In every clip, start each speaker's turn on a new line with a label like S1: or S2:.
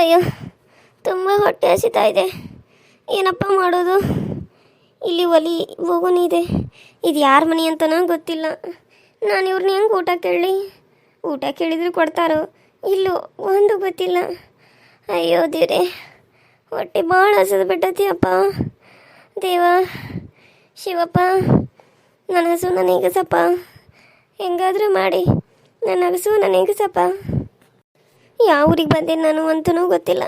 S1: ಅಯ್ಯೋ, ತುಂಬ ಹೊಟ್ಟೆ ಹಸಿತಾ ಇದೆ. ಏನಪ್ಪ ಮಾಡೋದು? ಇಲ್ಲಿ ಒಲಿ ಹೋಗೋನಿ ಇದೆ. ಯಾರ ಮನೆ ಅಂತನೋ ಗೊತ್ತಿಲ್ಲ. ನಾನು ಇವ್ರನ್ನ ಹೆಂಗೆ ಊಟ ಕೇಳಿ? ಊಟ ಕೇಳಿದ್ರೆ ಕೊಡ್ತಾರೋ? ಇಲ್ಲೋ, ಒಂದು ಗೊತ್ತಿಲ್ಲ. ಅಯ್ಯೋ ದೇವ್ರೆ, ಹೊಟ್ಟೆ ಭಾಳ ಹಸಿದು ಬಿಟ್ಟತಿ ಅಪ್ಪ ದೇವ, ಶಿವಪ್ಪ, ನನ್ನ ಹಸು ನನಗೆ ಸಪ್ಪ ಹೆಂಗಾದರೂ ಮಾಡಿ, ನನ್ನ ಹಸು ನನಗಸಪ್ಪ ಯಾವ ಊರಿಗೆ ಬಂದೆ ನಾನು ಅಂತನೂ ಗೊತ್ತಿಲ್ಲ.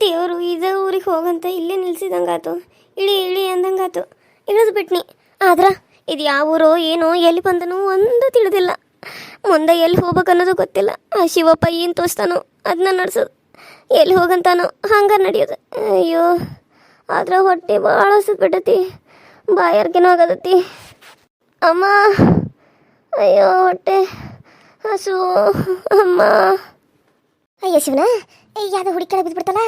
S1: ದೇವರು ಇದೇ ಊರಿಗೆ ಹೋಗಂತ ಇಲ್ಲೇ ನಿಲ್ಸಿದಂಗಾತು. ಇಳಿ ಇಳಿ ಅಂದಂಗಾತು. ಇಳಿದು ಬಿಟ್ನಿ. ಆದ್ರ ಇದು ಯಾವ ಊರೋ ಏನೋ ಎಲ್ಲಿ ಬಂದನೋ ಒಂದು ತಿಳಿದಿಲ್ಲ. ಮುಂದೆ ಎಲ್ಲಿ ಹೋಗ್ಬೇಕನ್ನೋದು ಗೊತ್ತಿಲ್ಲ. ಆ ಶಿವಪ್ಪ ಏನು ತೋರಿಸ್ತಾನೋ ಅದನ್ನ ನಡ್ಸೋದು. ಎಲ್ಲಿ ಹೋಗಂತಾನೋ ಹಂಗ ನಡೆಯೋದು. ಅಯ್ಯೋ, ಆದ್ರ ಹೊಟ್ಟೆ ಭಾಳ ಬಿಟ್ಟತಿ ಬಾಯಾರ್ಗೇನೋ ಆಗದತಿ. ಅಮ್ಮ, ಅಯ್ಯೋ, ಹೊಟ್ಟೆ ಹಸು. ಅಮ್ಮ.
S2: ಅಯ್ಯೋ ಶಿವನ ಯಾವ್ದು ಹುಡುಕಿ ಕೆಳಗೆ ಬಿದ್ಬಿಡ್ತಲ್ಲ?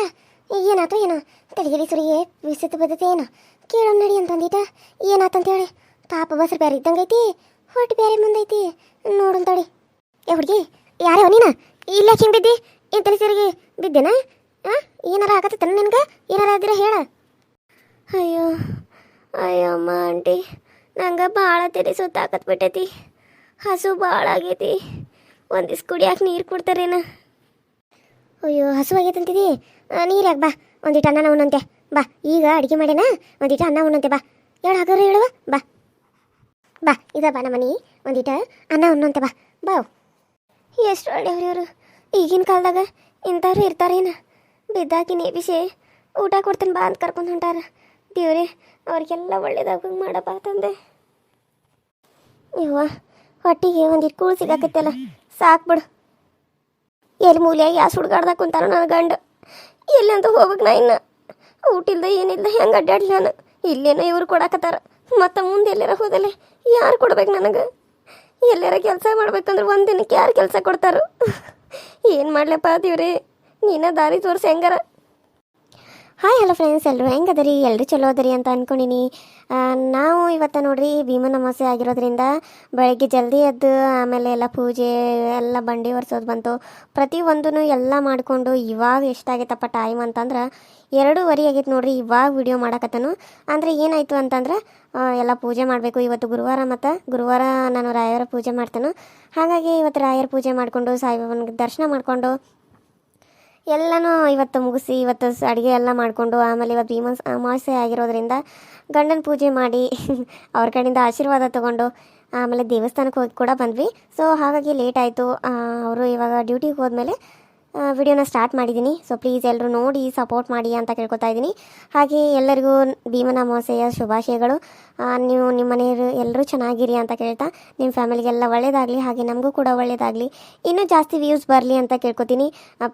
S2: ಏನಾಯ್ತು ಏನೋ? ತಲೆಗಿರಿ ಸುರಿಗೆ ವಿಸಿತ್ತು ಬದತೆ ಏನೋ? ಕೇಳೋ ನಡಿ ಅಂತಂದಿಟ. ಏನಾತಂತ ಹೇಳಿ ಪಾಪ ಬಸ್ರು ಬೇರೆ ಇದ್ದಂಗೈತಿ ಹೊಟ್ಟು ಬೇರೆ ಮುಂದೈತಿ. ನೋಡು ತಡಿ. ಏ, ಹುಡುಗಿ, ಯಾರೇ ನೀನ? ಇಲ್ಲ ಹಿಂಗೆ ಬಿದ್ದಿ? ಏನು ತಲೆ ಸರಿಗೆ ಹಾಂ ಆ? ಏನಾರ ತನ್ನ ನಿನ್ಗೆ? ಏನಾರ ಆದಿರ ಹೇಳ.
S1: ಅಯ್ಯೋ ಅಯ್ಯೋ, ಅಮ್ಮ ಆಂಟಿ. ನಂಗೆ ಭಾಳ ತೆರೆ ಸುತ್ತಾಕತ್ ಬಿಟ್ಟೈತಿ ಹಸು ಭಾಳ ಆಗೈತಿ. ಒಂದಿಸ್ ಕುಡಿಯಾಕೆ ನೀರು ಕೊಡ್ತಾರೇನ?
S2: ಅಯ್ಯೋ ಹಸುವಾಗೈತೆ ಅಂತಿದಿ? ನೀರು ಯಾಕೆ ಬಾ ಒಂದಿಟ್ಟು ಅನ್ನ ಉಣ್ಣಂತೆ. ಬಾ, ಈಗ ಅಡುಗೆ ಮಾಡ್ಯಾನ ಒಂದಿಟ್ಟು ಅನ್ನ ಉಣ್ಣಂತೆ, ಬಾ. ಹೇಳು ಹಾಗಾದ್ರೆ ಹೇಳುವ? ಬಾ. ಬಾ, ಇದ ಬಾ ಮನೆ, ಒಂದಿಟ ಅನ್ನ ಉಣ್ಣಂತೆ, ಬಾ. ಬಾವ್
S1: ಎಷ್ಟು ಒಳ್ಳೆಯವ್ರವ್ರು ಈಗಿನ ಕಾಲದಾಗ ಇಂಥವ್ರು ಇರ್ತಾರೇನ? ಬಿದ್ದಾಕಿ ನೇಬಿಸಿ ಊಟ ಕೊಡ್ತಾನೆ ಬಾ ಅಂತ ಕರ್ಕೊಂಡು ಹೊಂಟಾರ. ದೇವ್ರೆ, ಅವ್ರಿಗೆಲ್ಲ ಒಳ್ಳೇದಾಗ ಮಾಡಪ್ಪ ತಂದೆ. ಇವ್ವ ಹೊಟ್ಟಿಗೆ ಒಂದಿಟ್ಟು ಕೂಳು ಸಿಗಾಕತ್ತಲ್ಲ. ಸಾಕು ಬಿಡು. ಎಲ್ಲಿ ಮೂಲ ಯಾ ಸುಡ್ಗಾಡ್ದಾಗ ಕುಂತಾನ ನನ್ನ ಗಂಡ. ಎಲ್ಲಂತ ಹೋಗ್ಬೇಕು ನಾ ಇನ್ನು. ಊಟಿಲ್ದ ಏನಿಲ್ದ ಹೆಂಗೆ ಅಡ್ಡಾಡ್ಲಿ ನಾನು. ಇಲ್ಲೇನೋ ಇವ್ರು ಕೊಡಾಕತ್ತಾರ. ಮತ್ತು ಮುಂದೆ ಎಲ್ಲಾರ ಹೋದಲ್ಲೇ ಯಾರು ಕೊಡ್ಬೇಕು ನನಗೆ? ಎಲ್ಲಾರ ಕೆಲಸ ಮಾಡ್ಬೇಕಂದ್ರೆ ಒಂದು ದಿನಕ್ಕೆ ಯಾರು ಕೆಲಸ ಕೊಡ್ತಾರೋ? ಏನು ಮಾಡ್ಲಪ್ಪ ದೇವ್ರಿ? ನೀನ ದಾರಿ ತೋರಿಸಿ ಹೆಂಗಾರ?
S2: ಹಾಯ್ ಹಲೋ ಫ್ರೆಂಡ್ಸ್ ಎಲ್ಲರೂ ಹೆಂಗದರಿ? ಎಲ್ಲರೂ ಚಲೋ ಅದರಿ ಅಂತ ಅಂದ್ಕೊಂಡಿನಿ ನಾವು ಇವತ್ತು ನೋಡ್ರಿ ಭೀಮನ ಅಮಾವಾಸ್ಯೆ ಆಗಿರೋದ್ರಿಂದ ಬೆಳಗ್ಗೆ ಜಲ್ದಿ ಎದ್ದು ಆಮೇಲೆ ಎಲ್ಲ ಪೂಜೆ, ಎಲ್ಲ ಬಂಡಿ ಒರೆಸೋದು ಬಂತು. ಪ್ರತಿ ಒಂದೂ ಎಲ್ಲ ಮಾಡಿಕೊಂಡು ಇವಾಗ ಎಷ್ಟಾಗೈತಪ್ಪ ಟೈಮ್ ಅಂತಂದ್ರೆ ಎರಡೂವರೆ ಆಗೈತೆ ನೋಡ್ರಿ ಇವಾಗ ವಿಡಿಯೋ ಮಾಡಕತ್ತನು. ಅಂದರೆ ಏನಾಯಿತು ಅಂತಂದ್ರೆ ಎಲ್ಲ ಪೂಜೆ ಮಾಡಬೇಕು. ಇವತ್ತು ಗುರುವಾರ ಮತ್ತು ಗುರುವಾರ ನಾನು ರಾಯರ ಪೂಜೆ ಮಾಡ್ತೇನೆ. ಹಾಗಾಗಿ ಇವತ್ತು ರಾಯರ ಪೂಜೆ ಮಾಡಿಕೊಂಡು, ಸಾಯಿಬಾಬನಿಗೆ ದರ್ಶನ ಮಾಡಿಕೊಂಡು ಎಲ್ಲನೂ ಇವತ್ತು ಮುಗಿಸಿ, ಇವತ್ತು ಅಡುಗೆ ಎಲ್ಲ ಮಾಡಿಕೊಂಡು, ಆಮೇಲೆ ಇವತ್ತು ಭೀಮ ಅಮಾವಾಸ್ಯೆ ಆಗಿರೋದ್ರಿಂದ ಗಂಡನ ಪೂಜೆ ಮಾಡಿ ಅವ್ರ ಕಡೆಯಿಂದ ಆಶೀರ್ವಾದ ತೊಗೊಂಡು ಆಮೇಲೆ ದೇವಸ್ಥಾನಕ್ಕೆ ಹೋಗಿ ಕೂಡ ಬಂದ್ವಿ. ಸೊ ಹಾಗಾಗಿ ಲೇಟ್ ಆಯಿತು. ಅವರು ಇವಾಗ ಡ್ಯೂಟಿಗೆ ಹೋದ್ಮೇಲೆ ವಿಡಿಯೋನ ಸ್ಟಾರ್ಟ್ ಮಾಡಿದ್ದೀನಿ. ಸೊ ಪ್ಲೀಸ್ ಎಲ್ಲರೂ ನೋಡಿ ಸಪೋರ್ಟ್ ಮಾಡಿ ಅಂತ ಕೇಳ್ಕೊತಾ ಇದ್ದೀನಿ. ಹಾಗೆ ಎಲ್ಲರಿಗೂ ಭೀಮನ ಅಮಾವಾಸ್ಯೆಯ ಶುಭಾಶಯಗಳು. ನೀವು ನಿಮ್ಮ ಮನೆಯವರು ಎಲ್ಲರೂ ಚೆನ್ನಾಗಿರಿ ಅಂತ ಕೇಳ್ತಾ, ನಿಮ್ಮ ಫ್ಯಾಮಿಲಿಗೆಲ್ಲ ಒಳ್ಳೇದಾಗಲಿ, ಹಾಗೆ ನಮಗೂ ಕೂಡ ಒಳ್ಳೇದಾಗಲಿ. ಇನ್ನೂ ಜಾಸ್ತಿ ವ್ಯೂಸ್ ಬರಲಿ ಅಂತ ಕೇಳ್ಕೊತೀನಿ.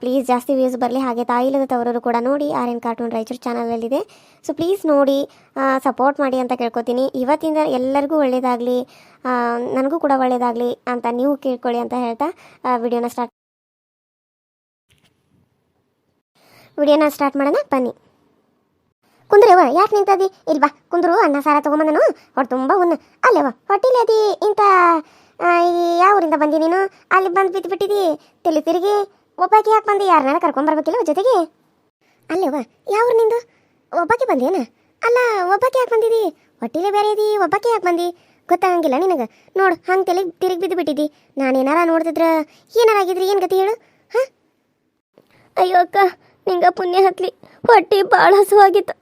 S2: ಪ್ಲೀಸ್ ಜಾಸ್ತಿ ವ್ಯೂಸ್ ಬರಲಿ, ಹಾಗೆ ತಾಯಿಲ್ಲದ ತವರವರು ಕೂಡ ನೋಡಿ ಆರ್ ಎನ್ ಕಾರ್ಟೂನ್ ರಾಯಚೂರು ಚಾನಲಲ್ಲಿದೆ ಸೊ ಪ್ಲೀಸ್ ನೋಡಿ ಸಪೋರ್ಟ್ ಮಾಡಿ ಅಂತ ಕೇಳ್ಕೊತೀನಿ. ಇವತ್ತಿಂದ ಎಲ್ಲರಿಗೂ ಒಳ್ಳೇದಾಗಲಿ ನನಗೂ ಕೂಡ ಒಳ್ಳೇದಾಗಲಿ ಅಂತ ನೀವು ಕೇಳ್ಕೊಳ್ಳಿ ಅಂತ ಹೇಳ್ತಾ ವಿಡಿಯೋನ ಸ್ಟಾರ್ಟ್ ವಿಡಿಯೋನ ಸ್ಟಾರ್ಟ್ ಮಾಡೋಣ, ಬನ್ನಿ. ಕುಂದ್ರವ ಯಾಕೆ ನಿಂತದಿ? ಇಲ್ಲಿ ಬಾ, ಕುಂದ್ರು, ಅನ್ನ, ಸಾರ ತೊಗೊಂಬಂದನು. ಹೊಟ್ಟೆ ತುಂಬ ಉನ್ನ ಅಲ್ಲೇವ ಹೊಟ್ಟಿಲಿ ಅದಿ, ಇಂಥ ಯಾವ ಊರಿಂದ ಬಂದಿ ನೀನು? ಅಲ್ಲಿ ಬಂದು ಬಿದ್ದು ಬಿಟ್ಟಿದಿ ತಿಳಿ ತಿರುಗಿ, ಒಬ್ಬಾಕಿ ಯಾಕೆ ಬಂದು? ಯಾರನ್ನಾರ ಕರ್ಕೊಂಬರ್ಬೇಕಿಲ್ಲ ಜೊತೆಗೆ? ಅಲ್ಲೇವ ಯಾವ ನಿಂದು? ಒಬ್ಬಾಕಿ ಬಂದೇನ? ಅಲ್ಲ, ಒಬ್ಬಾಕಿ ಯಾಕೆ ಬಂದಿದಿ? ಹೊಟ್ಟಿಲೆ ಬೇರೆ ಅದಿ, ಒಬ್ಬಾಕಿ ಯಾಕೆ ಬಂದಿ? ಗೊತ್ತಾಗಂಗಿಲ್ಲ ನಿನಗೆ. ನೋಡು, ಹಂಗೆ ತಲೆಗೆ ತಿರುಗಿ ಬಿದ್ದು ಬಿಟ್ಟಿದ್ದಿ ನಾನೇನಾರ ನೋಡ್ತಿದ್ರ ಏನಾರಾಗಿದ್ರಿ ಏನು ಗತಿ ಹೇಳು, ಹಾಂ?
S1: ಅಯ್ಯೋ ಅಕ್ಕ ನಿಂಗೆ ಪುಣ್ಯ ಹತ್ಲಿ. ಹೊಟ್ಟೆ ಭಾಳ ಹಸುವಾಗಿತ್ತು.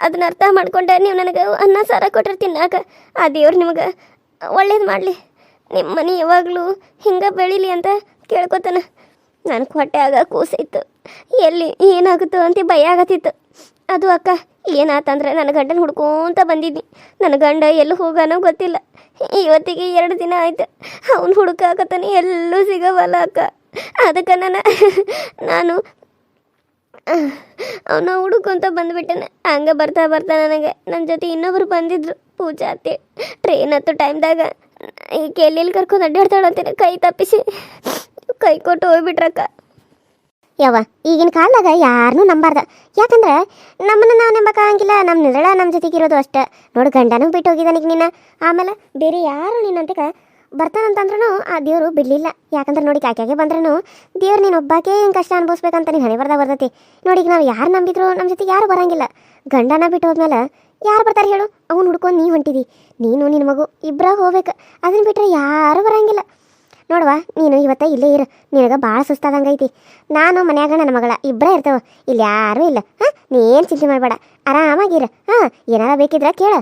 S1: ಅದನ್ನ ಅರ್ಥ ಮಾಡ್ಕೊಂಡೆ. ನೀವು ನನಗೆ ಅನ್ನ, ಸಾರ ಕೊಟ್ಟರೆ ತಿನ್ನಾಕ ಆ ದೇವ್ರು ನಿಮಗೆ ಒಳ್ಳೇದು ಮಾಡಲಿ. ನಿಮ್ಮ ಮನೆ ಯಾವಾಗಲೂ ಹಿಂಗೆ ಬೆಳೀಲಿ ಅಂತ ಕೇಳ್ಕೊತಾನ. ನನಗೆ ಹೊಟ್ಟೆ ಆಗ ಕೂಸೈತು. ಎಲ್ಲಿ ಏನಾಗುತ್ತೋ ಅಂತ ಭಯ ಆಗತ್ತಿತ್ತು. ಅದು ಅಕ್ಕ, ಏನಾತಂದ್ರೆ ನನ್ನ ಗಂಡನ ಹುಡ್ಕೊಂತ ಬಂದಿದ್ನಿ. ನನ್ನ ಗಂಡ ಎಲ್ಲಿ ಹೋಗನೋ ಗೊತ್ತಿಲ್ಲ. ಇವತ್ತಿಗೆ ಎರಡು ದಿನ ಆಯ್ತು. ಅವ್ನು ಹುಡುಕಾಕತ್ತಾನೆ, ಎಲ್ಲೂ ಸಿಗವಲ್ಲ ಅಕ್ಕ. ಅದಕ್ಕೆ ನಾನು ಅವನ ಹುಡುಕೊಂತ ಬಂದ್ಬಿಟ್ಟೆನ. ಹಂಗೆ ಬರ್ತಾ ಬರ್ತಾ ನನಗೆ ನನ್ನ ಜೊತೆ ಇನ್ನೊಬ್ರು ಬಂದಿದ್ರು ಪೂಜಾ ಅತ್ತೆ ಟ್ರೈನ್ ಹತ್ತು ಟೈಮ್ದಾಗ ಈ ಎಲ್ಲೆಲ್ಲಿ ಕರ್ಕೊಂಡು ಅಡ್ಡಾಡ್ತಾಳಂತೀನಿ ಕೈ ತಪ್ಪಿಸಿ. ಕೈ ಕೊಟ್ಟು ಹೋಗ್ಬಿಟ್ರಕ್ಕ.
S2: ಯಾವ ಈಗಿನ ಕಾಲದಾಗ ಯಾರನ್ನೂ ನಂಬಾರ್ದ. ಯಾಕಂದ್ರೆ ನಮ್ಮನ್ನ ನಾವು ನಂಬಕ್ಕಾಗಂಗಿಲ್ಲ ನಮ್ಮ ನಿರಳ ನಮ್ಮ ಜೊತೆಗಿರೋದು ಅಷ್ಟೇ. ನೋಡು ಗಂಡನೂ ಬಿಟ್ಟು ಹೋಗಿದ್ದಾನೀಗ ನಿನ್ನ. ಆಮೇಲೆ ಬೇರೆ ಯಾರು ನಿನ್ನಂತಕ ಬರ್ತಾನಂತಂದ್ರೂ ಆ ದೇವರು ಬಿಡಲಿಲ್ಲ. ಯಾಕಂದ್ರೆ ನೋಡಿ ಕಾಕ್ಯಾಗೆ ಬಂದ್ರೂ ದೇವ್ರು ನೀನು ಒಬ್ಬಾಕೆ ಹಿಂಗೆ ಕಷ್ಟ ಅನುಭವಿಸ್ಬೇಕಂತ ನೀನು ಹಣೆ ಬರ್ದಾಗ ಬರ್ತೈತಿ. ನೋಡಿ ಈಗ ನಾವು ಯಾರು ನಂಬಿದ್ರು ನಮ್ಮ ಜೊತೆಗೆ ಯಾರು ಬರಂಗಿಲ್ಲ. ಗಂಡನ ಬಿಟ್ಟು ಹೋದ್ಮೇಲೆ ಯಾರು ಬರ್ತಾರೆ ಹೇಳು? ಅವ್ನು ಹುಡ್ಕೊಂಡು ನೀ ಹೊಂಟಿದಿ. ನೀನು ನಿನ್ನ ಮಗು ಇಬ್ಬರ ಹೋಗ್ಬೇಕು. ಅದನ್ನ ಬಿಟ್ಟರೆ ಯಾರೂ ಬರಂಗಿಲ್ಲ. ನೋಡುವ, ನೀನು ಇವತ್ತ ಇಲ್ಲೇ ಇರು. ನಿನಗೆ ಭಾಳ ಸುಸ್ತಾದಂಗೈತಿ ನಾನು ಮನ್ಯಾಗ ನನ್ನ ಮಗಳ ಇಬ್ಬರೇ ಇರ್ತಾವ. ಇಲ್ಲಿ ಯಾರೂ ಇಲ್ಲ. ಹಾಂ? ನೀ ಏನು ಚಿಂತೆ ಮಾಡಬೇಡ. ಆರಾಮಾಗಿರ ಹಾಂ? ಏನಾರ ಬೇಕಿದ್ರೆ ಕೇಳ.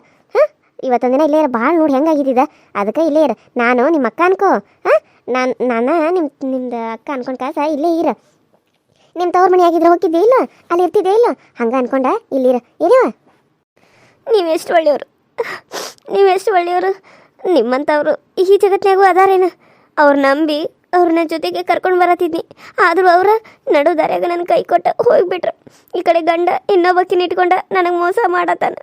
S2: ಇವತ್ತೊಂದು ದಿನ ಇಲ್ಲೇ ಇರೋ ಭಾಳ ನೋಡಿ ಹೆಂಗಾಗಿದ್ದಿದೆ ಅದಕ್ಕೆ ಇಲ್ಲೇ ಇರ ನಾನು ನಿಮ್ಮ ಅಕ್ಕ ಅನ್ಕೋ ಹಾಂ? ನಾನು ನಾನು ನಿಮ್ಮ ನಿಮ್ದು ಅಕ್ಕ ಅನ್ಕೊಂಡು ಕಾಸ ಇಲ್ಲೇ ಇರ. ನಿಮ್ಮ ತವ್ರ ಮನೆ ಆಗಿದ್ರೆ ಹೋಗಿದ್ದೆ ಇಲ್ಲ? ಅಲ್ಲಿ ಇರ್ತಿದ್ದೆ ಇಲ್ಲ? ಹಂಗೆ ಅನ್ಕೊಂಡ ಇಲ್ಲಿರ. ನೀವು
S1: ಎಷ್ಟು ಒಳ್ಳೆಯವರು? ಎಷ್ಟು ಒಳ್ಳೆಯವರು? ನಿಮ್ಮಂಥವ್ರು ಈ ಜಗತ್ತಿನಾಗೂ ಅದಾರೇನ? ಅವ್ರು ನಂಬಿ ಅವ್ರನ್ನ ಜೊತೆಗೆ ಕರ್ಕೊಂಡು ಬರತ್ತಿದ್ನಿ. ಆದರೂ ಅವರ ನಡು ದಾರ್ಯಾಗ ನನ್ನ ಕೈ ಕೊಟ್ಟ ಹೋಗ್ಬಿಟ್ರು. ಈ ಕಡೆ ಗಂಡ ಇನ್ನೊಬ್ಬಕ್ಕಿನ ಇಟ್ಕೊಂಡ ನನಗೆ ಮೋಸ ಮಾಡತ್ತಾನ.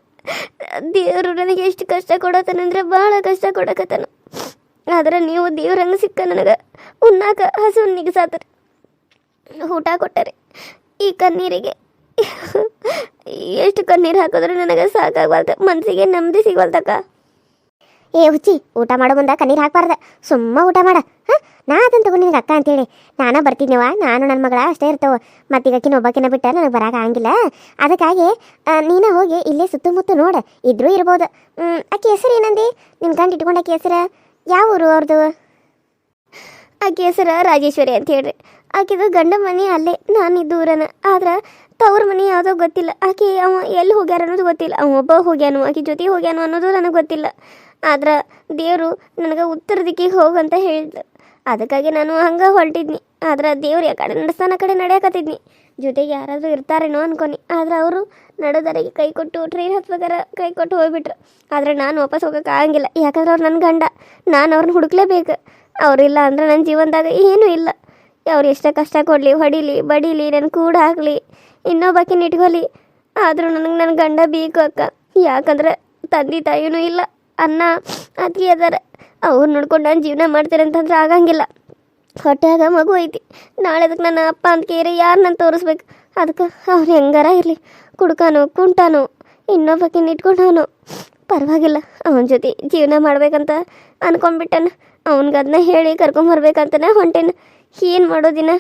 S1: ದೇವರು ನನಗೆ ಎಷ್ಟು ಕಷ್ಟ ಕೊಡತ್ತಾನಂದ್ರೆ ಭಾಳ ಕಷ್ಟ ಕೊಡಕತ್ತಾನ ಆದ್ರೆ ನೀವು ದೇವ್ರಂಗೆ ಸಿಕ್ಕ ನನಗೆ ಉಣ್ಣಾಕ ಹಸು ನಿಗಸಾತರಿ ಊಟ ಕೊಟ್ಟರೆ ಈ ಕಣ್ಣೀರಿಗೆ. ಎಷ್ಟು ಕಣ್ಣೀರು ಹಾಕಿದ್ರೆ ನನಗೆ ಸಾಕಾಗಬಾರ್ದು ಮನಸ್ಸಿಗೆ ನೆಮ್ಮದಿ ಸಿಗವಲ್ದಕ್ಕ.
S2: ಏ ಹುಚ್ಚಿ, ಊಟ ಮಾಡೋ ಮುಂದೆ, ಕಣ್ಣೀರು ಹಾಕಬಾರ್ದ. ಸುಮ್ಮ ಊಟ ಮಾಡ. ನಾ ಅದನ್ನ ತಗೋ ನಿನಗೆ ಅಕ್ಕ ಅಂತೇಳಿ. ನಾನು ಬರ್ತೀನಿವ ನಾನು ನನ್ನ ಮಗಳ ಅಷ್ಟೇ ಇರ್ತಾವ. ಮತ್ತೀಗಕ್ಕಿನ ಒಬ್ಬಕಿನ ಬಿಟ್ಟ ನನಗೆ ಬರಕ್ಕೆ ಆಗಿಲ್ಲ ಅದಕ್ಕಾಗಿ ನೀನು ಹೋಗಿ ಇಲ್ಲೇ ಸುತ್ತಮುತ್ತ ನೋಡು. ಇದ್ರೂ ಇರ್ಬೋದು. ಅಕ್ಕಿ ಹೆಸರು ಏನಂದಿ? ನಿಮ್ಮ ಗಂಡ ಇಟ್ಕೊಂಡು ಆಕೆ ಹೆಸರು? ಯಾವ ಊರು ಅವ್ರದ್ದು
S1: ಆಕೆ ಹೆಸರು ರಾಜೇಶ್ವರಿ ಅಂತ ಹೇಳ್ರಿ. ಆಕಿದು ಗಂಡ ಮನೆ ಅಲ್ಲೇ, ನಾನು ದೂರನ ಆದ್ರೆ, ತವ್ರ ಮನೆ ಯಾವುದೋ ಗೊತ್ತಿಲ್ಲ. ಆಕೆ ಅವ ಎಲ್ಲಿ ಹೋಗ್ಯಾರ ಅನ್ನೋದು ಗೊತ್ತಿಲ್ಲ. ಅವ ಒಬ್ಬ ಹೋಗ್ಯಾನು, ಆಕೆ ಜೊತೆ ಹೋಗ್ಯಾನು ಅನ್ನೋದು ನನಗೆ ಗೊತ್ತಿಲ್ಲ. ಆದ್ರೆ, ದೇವರು ನನಗೆ ಉತ್ತರ ದಿಕ್ಕಿಗೆ ಹೋಗಂತ ಹೇಳಿದ್ಲು. ಅದಕ್ಕಾಗಿ ನಾನು ಹಂಗೆ ಹೊರಟಿದ್ನಿ. ಆದ್ರೆ ದೇವ್ರು ಯಾಕಡೆ ನಡೆಸ್ತಾನ ಕಡೆ ನಡೆಯಕತ್ತಿದ್ನಿ. ಜೊತೆಗೆ ಯಾರಾದರೂ ಇರ್ತಾರೇನೋ ಅನ್ಕೊನಿ. ಆದ್ರೆ ಅವರು ನಡೆದರಿಗೆ ಕೈ ಕೊಟ್ಟು ಟ್ರೈನ್ ಹತ್ಬೇಕಾರೆ ಕೈ ಕೊಟ್ಟು ಹೋಗ್ಬಿಟ್ರು. ಆದರೆ ನಾನು ವಾಪಸ್ ಹೋಗೋಕೆ ಆಗಂಗಿಲ್ಲ. ಯಾಕಂದ್ರೆ ಅವ್ರು ನನ್ನ ಗಂಡ. ನಾನು ಅವ್ರನ್ನ ಹುಡುಕ್ಲೇಬೇಕು. ಅವರಿಲ್ಲ ಅಂದ್ರೆ ನನ್ನ ಜೀವನದಾಗ ಏನೂ ಇಲ್ಲ. ಅವ್ರು ಎಷ್ಟೇ ಕಷ್ಟ ಕೊಡಲಿ, ಹೊಡಿಲಿ, ಬಡಿಲಿ ನನ್ನ ಕೂಡ ಹಾಕಲಿ, ಇನ್ನೊಬ್ಬಾಕಿನ ಇಟ್ಕೊಲಿ. ಆದರೂ ನನಗೆ ನನ್ನ ಗಂಡ ಬೇಕು ಅಕ್ಕ. ಯಾಕಂದ್ರೆ ತಂದೆ ತಾಯಿನೂ ಇಲ್ಲ ಅನ್ನ ಅದಕ್ಕೆ ಅದಾರ ಅವ್ರು ನೋಡ್ಕೊಂಡು ನಾನು ಜೀವನ ಮಾಡ್ತಾರೆ ಅಂತಂದ್ರೆ ಆಗಂಗಿಲ್ಲ. ಹೊಟ್ಟೆಯಾಗ ಮಗು ಐತಿ. ನಾಳೆ ಅದಕ್ಕೆ ನನ್ನ ಅಪ್ಪ ಅಂತ ಕೇರಿ ಯಾರು ನಾನು ತೋರಿಸ್ಬೇಕು. ಅದಕ್ಕೆ ಅವ್ರು ಹೆಂಗಾರ ಇರಲಿ. ಕುಡ್ಕಾನು, ಕುಂಟಾನು, ಇನ್ನೊಬ್ಬಕಿನ ಇಟ್ಕೊಂಡವನು ಪರವಾಗಿಲ್ಲ, ಅವನ ಜೊತೆ ಜೀವನ ಮಾಡ್ಬೇಕಂತ ಅನ್ಕೊಂಡ್ಬಿಟ್ಟನ. ಅವನಿಗೆ ಅದನ್ನ ಹೇಳಿ ಕರ್ಕೊಂಬರ್ಬೇಕಂತನೇ ಹೊಂಟೇನ. ಏನು ಮಾಡೋದಿನ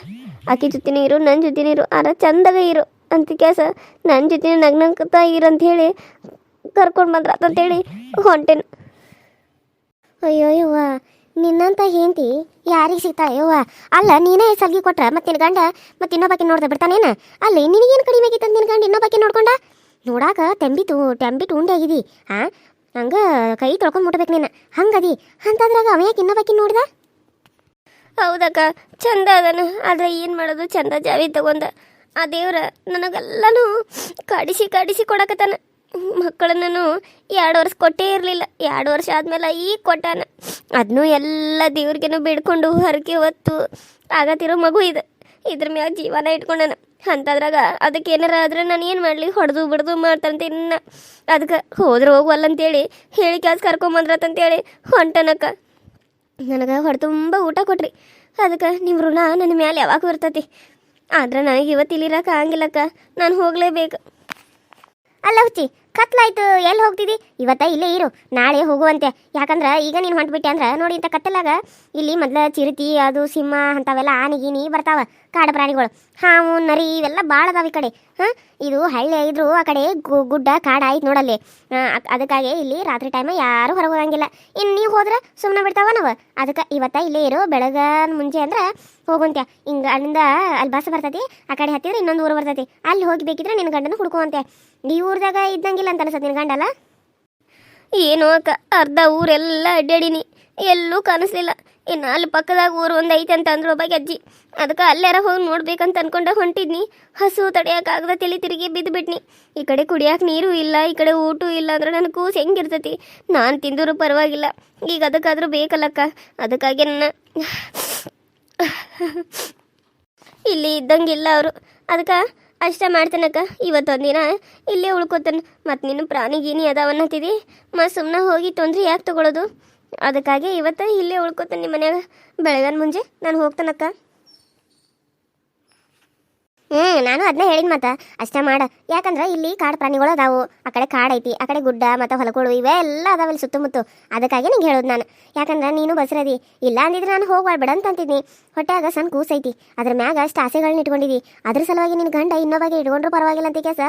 S1: ಆಕೆ ಜೊತೆನೇ ಇರು ನನ್ನ ಜೊತೆನೇ ಇರು. ಆರ ಚಂದಾಗ ಇರು ಅಂತ ಕೆಲಸ. ನನ್ನ ಜೊತೆ ನಗ್ನಂಕತ ಅಂತ ಹೇಳಿ ಕರ್ಕೊಂಡು ಬಂದ್ರ ಬಂದ್ರಾತಂತೇಳಿ ಹೊಂಟೇನು.
S2: ಅಯ್ಯೋ, ಯವ್ವ. ನಿನ್ನಂತ ಹೆಂಡತಿ ಯಾರಿಗೆ ಸಿಗ್ತಾ ಯವ್ವ? ಅಲ್ಲ, ನೀನೇ ಸಲ್ಗಿ ಕೊಟ್ರ ಮತ್ತೆ ನಿನ್ನ ಗಂಡ ಮತ್ತೆ ಇನ್ನೊಬ್ಬಾಕಿ ನೋಡ್ದೆ ಬಿಡ್ತಾನೇನ? ಅಲ್ಲಿ ನಿನಗೇನು ಕಡಿಮೆ ಆಗಿತ್ತು ನಿನ್ನ ಗಂಡ ಇನ್ನೊಬ್ಬಾಕಿ ನೋಡ್ಕೊಂಡ? ನೋಡಾಕ ತೆಂಬಿತು ತೆಂಬಿಟ್ಟು ಉಂಡೆ ಆಗಿದಿ ಹಾ ಹಂಗೆ ಕೈ ತೊಳ್ಕೊಂಡ್ ಮುಟ್ಬೇಕು ನೀನು. ಹಂಗದಿ, ಅಂತದ್ರಾಗ ಅವ ಯಾಕೆ ಇನ್ನೊಬ್ಬಾಕಿ ನೋಡ್ದ?
S1: ಹೌದಕ್ಕ, ಚಂದ ಅದನ. ಆದ್ರೆ ಏನು ಮಾಡೋದು? ಚಂದ ಜಾವಿ ತಗೊಂಡ. ಆ ದೇವ್ರ ನನಗೆಲ್ಲನೂ ಕಾಡಿಸಿ ಕಾಡಿಸಿ ಕೊಡಕತ್ತಾನ. ಮಕ್ಕಳನ್ನು ಎರಡು ವರ್ಷ ಕೊಟ್ಟೇ ಇರಲಿಲ್ಲ. ಎರಡು ವರ್ಷ ಆದಮೇಲೆ ಈ ಕೊಟ್ಟಾನ. ಅದನ್ನು ಎಲ್ಲ ದೇವ್ರಿಗೇನು ಬಿಡ್ಕೊಂಡು ಹರಕೆ ಹೊತ್ತು ಆಗತ್ತಿರೋ ಮಗು ಇದು. ಇದ್ರ ಮ್ಯಾಗ ಜೀವನ ಇಟ್ಕೊಂಡಾನ. ಅಂಥದ್ರಾಗ ಅದಕ್ಕೆ ಏನಾರ ಆದ್ರೆ ನಾನು ಏನು ಮಾಡಲಿ? ಹೊಡೆದು ಬಿಡ್ದು ಮಾಡ್ತಂತ ಇನ್ನ. ಅದಕ್ಕೆ ಹೋದ್ರೆ ಹೋಗುವಲ್ಲ ಅಂತೇಳಿ ಹೇಳಿ ಕೆಲಸ ಕರ್ಕೊಂಬಂದ್ರತಂತೇಳಿ ಹೊಂಟನಕ್ಕ. ನನಗೆ ಹೊಡೆ ತುಂಬ ಊಟ ಕೊಟ್ರಿ. ಅದಕ್ಕೆ ನಿಮ್ಮ ಋಣ ನನ್ನ ಮ್ಯಾಲೆ ಯಾವಾಗ ಬರ್ತೈತಿ? ಆದ್ರೆ ನನಗೆ ಇವತ್ತು ಇಲ್ಲಿರಕ್ಕೆ ಆಗಂಗಿಲ್ಲಕ್ಕ. ನಾನು ಹೋಗಲೇಬೇಕು.
S2: ಅಲ್ಲ ಹುಚ್ಚಿ ಕತ್ಲಾಯ್ತು. ಎಲ್ಲಿ ಹೋಗ್ತಿದ್ದಿ ಇವತ್ತ ಇಲ್ಲೇ ಇರು. ನಾಳೆ ಹೋಗುವಂತೆ. ಯಾಕಂದ್ರೆ ಈಗ ನೀನು ಹೊಂಟ್ಬಿಟ್ಟೆ ಅಂದ್ರೆ ನೋಡಿ ಇಂಥ ಕತ್ತಲಾಗ ಇಲ್ಲಿ ಮೊದಲ ಚಿರತಿ, ಅದು ಸಿಂಹ ಅಂಥವೆಲ್ಲ ಆನೆ ಗೀನಿ ಬರ್ತಾವ. ಕಾಡು ಪ್ರಾಣಿಗಳು. ಹಾವು, ನರಿ ಇವೆಲ್ಲ ಭಾಳ ಅದಾವ ಈ ಕಡೆ. ಹಾಂ? ಇದು ಹಳ್ಳಿ ಇದ್ರು ಆ ಕಡೆ ಗುಡ್ಡ, ಕಾಡ ಆಯ್ತು ನೋಡಲ್ಲಿ. ಅದಕ್ಕಾಗಿ ಇಲ್ಲಿ ರಾತ್ರಿ ಟೈಮ್ ಯಾರು ಹೊರಗೆ ಹೋಗಂಗಿಲ್ಲ. ಇನ್ನು ನೀವು ಹೋದ್ರೆ ಸುಮ್ಮನೆ ಬಿಡ್ತಾವ ನಾವು. ಅದಕ್ಕೆ ಇವತ್ತ ಇಲ್ಲೇ ಇರು. ಬೆಳಗ ಮುಂಚೆ ಅಂದ್ರೆ ಹೋಗುವಂತೆ. ಹಿಂಗೆ ಅಲ್ಲಿಂದ ಅಲ್ಲಿ ಬಸ್ ಬರ್ತೈತಿ, ಆ ಕಡೆ ಹತ್ತಿದ್ರೆ ಇನ್ನೊಂದು ಊರು ಬರ್ತೈತಿ. ಅಲ್ಲಿ ಹೋಗಿ ಬೇಕಿದ್ರೆ ನಿನ್ನ ಗಂಡನ ಹುಡ್ಕುವಂತೆ. ಈ ಊರ್ದಾಗ ಇದ್ದಂಗಿಲ್ಲ. ಅಂತ ಅನ್ಸತ್ತೆ ನಿನ್ನ ಗಂಡಲ್ಲ?
S1: ಏನು ಅಕ್ಕ, ಅರ್ಧ ಊರೆಲ್ಲ ಅಡ್ಡಾಡಿನಿ ಎಲ್ಲೂ ಕಾಣಿಸ್ಲಿಲ್ಲ. ಇನ್ನು ಅಲ್ಲಿ ಪಕ್ಕದಾಗ ಊರು ಒಂದು ಐತೆ ಅಂತ ಅಂದ್ರು ಒಬ್ಬಾಗಿ ಅಜ್ಜಿ ಅದಕ್ಕೆ ಅಲ್ಲಾರ ಹೋಗಿ ನೋಡ್ಬೇಕಂತ ಅನ್ಕೊಂಡೆ ಹೊಂಟಿದ್ನಿ. ಹಸು ತಡೆಯೋಕ್ಕಾಗದ ತಲೆ ತಿರುಗಿ ಬಿದ್ದುಬಿಟ್ನಿ ಈ ಕಡೆ ಕುಡಿಯೋಕೆ ನೀರು ಇಲ್ಲ, ಈ ಕಡೆ ಊಟ ಇಲ್ಲ ಅಂದ್ರೆ ನನ್ನ ಕೂಸು ಹೆಂಗಿರ್ತೈತಿ? ನಾನು ತಿಂದರೂ ಪರವಾಗಿಲ್ಲ. ಈಗ ಅದಕ್ಕಾದರೂ ಬೇಕಲ್ಲಕ್ಕ ಅದಕ್ಕಾಗಿ ನನ್ನ ಇಲ್ಲಿ ಇದ್ದಂಗಿಲ್ಲ ಅವರು. ಅದಕ್ಕೆ ಅಷ್ಟ ಮಾಡ್ತೇನಕ್ಕ. ಇವತ್ತೊಂದಿನ ಇಲ್ಲೇ ಉಳ್ಕೋತಾನೆ. ಮತ್ತು ನೀನು ಪ್ರಾಣಿ ಗೀನಿ ಅದಾವನ್ನತ್ತಿದಿ ಮತ್ತು ಸುಮ್ಮನೆ ಹೋಗಿ ತೊಂದ್ರೆ ಯಾಕೆ ತಗೊಳ್ಳೋದು ಅದಕ್ಕಾಗಿ ಇವತ್ತು ಇಲ್ಲೇ ಉಳ್ಕೋತಾನೆ ನಿಮ್ಮ ಮನ್ಯಾಗ. ಬೆಳಗನ್ ಮುಂಜೆ ನಾನು ಹೋಗ್ತಾನಕ್ಕ. ಹ್ಞೂ ನಾನು ಅದನ್ನ ಹೇಳಿದ್ ಮತ್ತ ಅಷ್ಟ ಮಾಡ. ಯಾಕಂದ್ರೆ ಇಲ್ಲಿ ಕಾಡು ಪ್ರಾಣಿಗಳು ಅದಾವು. ಆ ಕಡೆ ಕಾಡ್ ಐತಿ, ಆ ಕಡೆ ಗುಡ್ಡ ಮತ್ತ ಹೊಲಗಳು ಇವೆ ಎಲ್ಲ ಅದಾವ ಇಲ್ಲಿ ಸುತ್ತಮುತ್ತ. ಅದಕ್ಕಾಗಿ ನಿಂಗೆ ಹೇಳೋದು ನಾನು. ಯಾಕಂದ್ರೆ ನೀನು ಬಸ್ರದಿ. ಇಲ್ಲ ಅಂದಿದ್ರೆ ನಾನು ಹೋಗ್ಬಾರ್ಬೇಡ ಅಂತ ಅಂತಿದ್ನಿ. ಹೊಟ್ಟೆಯಾಗ ಸಣ್ಣ ಕೂಸೈತಿ ಅದ್ರ ಮ್ಯಾಗ ಅಷ್ಟು ಆಸೆಗಳನ್ನ ಇಟ್ಕೊಂಡಿದ್ದಿ ಅದ್ರ ಸಲುವಾಗಿ ನಿನ್ನ ಗಂಡ ಇನ್ನೊಬ್ಬಗೆ ಇಟ್ಕೊಂಡ್ರು ಪರವಾಗಿಲ್ಲ ಅಂತ ಕೆಲಸ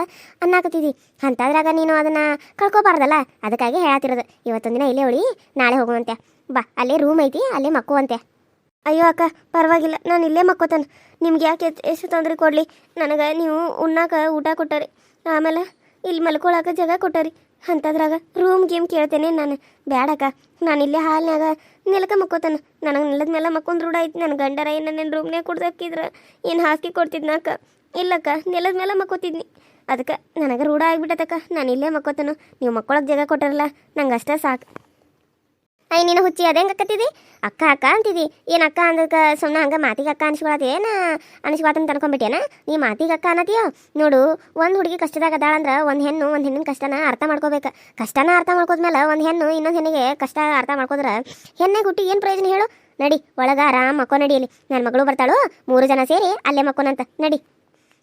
S1: ಅನ್ನಾಕತ್ತಿದ್ದಿ ಅಂತಾದ್ರಾಗ ನೀನು ಅದನ್ನ ಕಳ್ಕೊಬಾರ್ದಲ್ಲ. ಅದಕ್ಕಾಗಿ ಹೇಳತ್ತಿರೋದು ಇವತ್ತೊಂದಿನ ಇಲ್ಲೇ ಉಳಿ, ನಾಳೆ ಹೋಗುವಂತೆ ಬಾ, ಅಲ್ಲೇ ರೂಮ್ ಐತಿ, ಅಲ್ಲೇ ಮಕ್ಕುವಂತೆ
S3: ಅಯ್ಯೋ ಅಕ್ಕ, ಪರವಾಗಿಲ್ಲ. ನಾನು ಇಲ್ಲೇ ಮಕ್ಕೋತಾನೆ. ನಿಮ್ಗೆ ಯಾಕೆ ಎಷ್ಟ್- ತೊಂದರೆ ಕೊಡಲಿ? ನನಗೆ ನೀವು ಉಣ್ಣಾಕ ಊಟ ಕೊಟ್ಟರಿ. ಆಮೇಲೆ ಇಲ್ಲಿ ಮಲ್ಕೊಳಕ ಜಾಗ ಕೊಟ್ಟರಿ. ಅಂಥದ್ರಾಗ ರೂಮ್ ಗೇಮ್ ಕೇಳ್ತೇನೆ ನಾನು. ಬ್ಯಾಡಕ್ಕ ನಾನು ಇಲ್ಲೇ ಹಾಲ್ನ್ಯಾಗ ನೆಲಕ ಮಕ್ಕೋತಾನೆ. ನನಗೆ ನೆಲದ ಮೇಲೆ ಮಕ್ಕೊಂದು ರೂಢ ಐತಿ. ನನ್ನ ಗಂಡರ ಏನು ನನ್ನ ರೂಮ್ನೇ ಕುಡ್ದಾಕಿದ್ರೆ ಏನು ಹಾಸಿಗೆ ಕೊಡ್ತಿದ್ನಕ್ಕ ಇಲ್ಲಕ್ಕ ನೆಲದ ಮೇಲೆ ಮಕ್ಕೋತಿದ್ನಿ. ಅದಕ್ಕೆ ನನಗೆ ರೂಢ ಆಗಿಬಿಟ್ಟತಕ್ಕ. ನಾನು ಇಲ್ಲೇ ಮಕ್ಕೋತಾನು. ನೀವು ಮಕ್ಕೊಳಕ್ಕೆ ಜಾಗ ಕೊಟ್ಟಾರಲ್ಲ ನಂಗೆ ಅಷ್ಟೇ ಸಾಕು.
S1: ಅಯ್ಯ, ನೀನು ಹುಚ್ಚಿ ಅದೇ ಅಕ್ಕತ್ತಿದಿ? ಅಕ್ಕ ಅಕ್ಕ ಅಂತಿದಿ. ಏನು ಅಕ್ಕ ಅಂದಕ್ಕೆ ಸುಮ್ಮನೆ ಹಂಗೆ ಮಾತಿಗೆ ಅಕ್ಕ ಅನ್ಸ್ಕೊಳತಿ ಏನ? ಅನ್ಸ್ಕೊಳತಂತ ಅನ್ಕೊಂಬಿಟ್ಟೇನ ನೀ ಮಾತಿಗೆ ಅಕ್ಕ ಅನ್ನತೀಯೋ? ನೋಡು, ಒಂದು ಹುಡುಗಿ ಕಷ್ಟದಾಗ ಅದಾಳ ಅಂದ್ರೆ ಒಂದು ಹೆಣ್ಣು, ಒಂದು ಹೆಣ್ಣಿನ ಕಷ್ಟನ ಅರ್ಥ ಮಾಡ್ಕೋಬೇಕು. ಕಷ್ಟನ ಅರ್ಥ ಮಾಡ್ಕೋದ್ಮೇಲೆ ಒಂದು ಹೆಣ್ಣು ಇನ್ನೊಂದು ಹೆಣ್ಣಿಗೆ ಕಷ್ಟ ಅರ್ಥ ಮಾಡ್ಕೋದ್ರೆ ಹೆಣ್ಣೆ ಹುಟ್ಟಿ ಏನು ಪ್ರಯೋಜನ ಹೇಳು? ನಡಿ, ಒಳಗ ಆರಾಮ್ ಮಕ್ಕೋ ನಡಿಯಲ್ಲಿ ನನ್ನ ಮಗಳು ಬರ್ತಾಳು? ಮೂರು ಜನ ಸೇರಿ ಅಲ್ಲೇ ಮಕ್ಕೋನಂತ ನಡಿ.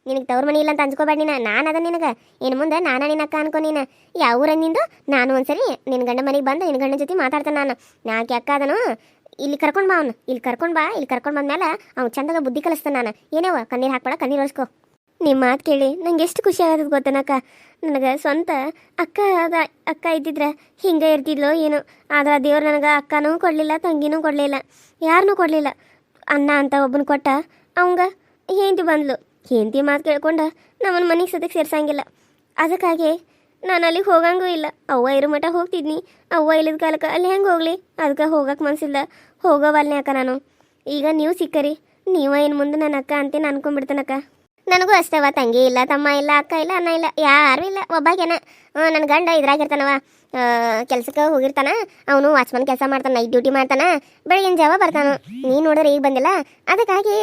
S1: ನಿನಗೆ ತವ್ರ ಮನಿ ಇಲ್ಲ ಅಂತ ಅಂಜ್ಕೋಬೇಡ ನೀನು. ನಾನು ಅದ ನಿನಗೆ. ಇನ್ನು ಮುಂದೆ ನಾನು ನಿನ್ನ ಅಕ್ಕ ಅನ್ಕೊ ನೀನು. ಯಾವ ಊರ ನಿಂದು ನಾನು ಒಂದ್ಸರಿ ನಿನ್ನ ಗಂಡ ಮನೆಗೆ ಬಂದು ನಿನ್ನ ಗಂಡನ ಜೊತೆ ಮಾತಾಡ್ತಾನೆ ನಾನು. ನಾಲ್ಕು ಅಕ್ಕ ಅದನು? ಇಲ್ಲಿ ಕರ್ಕೊಂಡು ಬಾ ಅವನು. ಇಲ್ಲಿ ಕರ್ಕೊಂಡು ಬಾ. ಇಲ್ಲಿ ಕರ್ಕೊಂಡು ಬಂದ್ಮೇಲೆ ಅವ್ನು ಚಂದಾಗ ಬುದ್ಧಿ ಕಲಿಸ್ತಾನೆ ನಾನು. ಏನೇವ, ಕಣ್ಣೀರು ಹಾಕ್ಬೇಡ, ಕಣ್ಣೀರು ಒರೆಸ್ಕೊ.
S3: ನಿಮ್ಮ ಮಾತು ಕೇಳಿ, ನಂಗೆ ಎಷ್ಟು ಖುಷಿ ಆಗೋದು ಗೊತ್ತನಕ್ಕ ನನಗೆ ಸ್ವಂತ ಅಕ್ಕ ಅದ, ಅಕ್ಕ ಇದ್ದಿದ್ರೆ ಹಿಂಗೆ ಇರ್ತಿದ್ಲೋ ಏನು. ಆದ್ರೆ ದೇವ್ರು ನನಗೆ ಅಕ್ಕನೂ ಕೊಡಲಿಲ್ಲ, ತಂಗಿನೂ ಕೊಡಲಿಲ್ಲ ಯಾರನ್ನೂ ಕೊಡಲಿಲ್ಲ. ಅನ್ನ ಅಂತ ಒಬ್ಬನು ಕೊಟ್ಟ ಅವಂಗ ಹೆಂಡತಿ ಬಂದ್ಲು. ಹೆಂಡತಿ ಮಾತು ಕೇಳ್ಕೊಂಡು ನಮ್ಮನ್ನ ಮನೆಗೆ ಸದಕ್ಕೆ ಸೇರ್ಸಂಗಿಲ್ಲ. ಅದಕ್ಕಾಗಿ ನಾನು ಅಲ್ಲಿಗೆ ಹೋಗಂಗೂ ಇಲ್ಲ. ಅವ್ವ ಇರೋ ಮಠ ಹೋಗ್ತಿದ್ನಿ. ಅವ್ವ ಇಲ್ಲದ ಕಾಲಕ್ಕೆ ಅಲ್ಲಿ ಹೆಂಗೆ ಹೋಗ್ಲಿ? ಅದಕ್ಕೆ ಹೋಗಕ್ಕೆ ಮನಸ್ಸಿಲ್ಲ ಹೋಗೋವಲ್ನೇ ಅಕ್ಕ ನಾನು. ಈಗ ನೀವು ಸಿಕ್ಕರಿ. ನೀವ ಏನು ಮುಂದೆ ನನ್ನ ಅಕ್ಕ ಅಂತೇನು ಅನ್ಕೊಂಡ್ಬಿಡ್ತಾನಕ್ಕ
S1: ನನಗೂ ಅಷ್ಟೇವ ತಂಗಿ ಇಲ್ಲ, ತಮ್ಮ ಇಲ್ಲ, ಅಕ್ಕ ಇಲ್ಲ, ಅಣ್ಣ ಇಲ್ಲ, ಯಾರು ಇಲ್ಲ. ಒಬ್ಬಾಗೇನ ನನ್ನ ಗಂಡ ಇದ್ರಾಗಿರ್ತಾನವ ಕೆಲಸಕ್ಕೆ ಹೋಗಿರ್ತಾನ. ಅವನು ವಾಚ್ಮನ್ ಕೆಲಸ ಮಾಡ್ತಾನ, ನೈಟ್ ಡ್ಯೂಟಿ ಮಾಡ್ತಾನ. ಬೆಳಗಿನ ಜಾವ ಬರ್ತಾನ. ನೀ ನೋಡಿದ್ರೆ ಈಗ ಬಂದಿಲ್ಲ. ಅದಕ್ಕಾಗಿ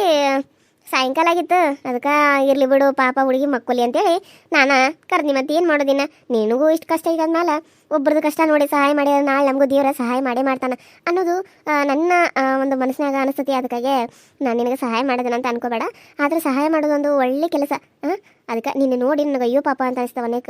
S1: ಸಾಯಂಕಾಲ ಆಗಿತ್ತು. ಅದಕ್ಕೆ ಇರ್ಲಿ ಬಿಡು, ಪಾಪ ಹುಡುಗಿ ಮಕ್ಕಳಿ ಅಂತೇಳಿ ನಾನು ಕರ್ದಿ ಮತ್ತೆ ಏನು ಮಾಡೋದಿನ? ನಿನಗೂ ಇಷ್ಟು ಕಷ್ಟ ಇದ್ದಾದ್ಮೇಲೆ ಒಬ್ರದ್ದು ಕಷ್ಟ ನೋಡಿ ಸಹಾಯ ಮಾಡಿ ನಾಳೆ ನಮಗೂ ದೇವರ ಸಹಾಯ ಮಾಡೇ ಮಾಡ್ತಾನೆ. ಅನ್ನೋದು ನನ್ನ ಒಂದು ಮನಸ್ಸಿನಾಗ ಅನಿಸ್ತತಿ ಅದಕ್ಕಾಗೆ ನಾನು ನಿನಗೆ ಸಹಾಯ ಮಾಡೋದನ್ನ ಅಂತ ಅನ್ಕೋಬೇಡ. ಆದ್ರೆ ಸಹಾಯ ಮಾಡೋದೊಂದು ಒಳ್ಳೆ ಕೆಲಸ. ಅದಕ್ಕೆ ನಿನ್ನ ನೋಡಿ ನನಗೆ ಅಯ್ಯೋ ಪಾಪ ಅಂತ ಅನಿಸ್ತಾವ ಅನೇಕ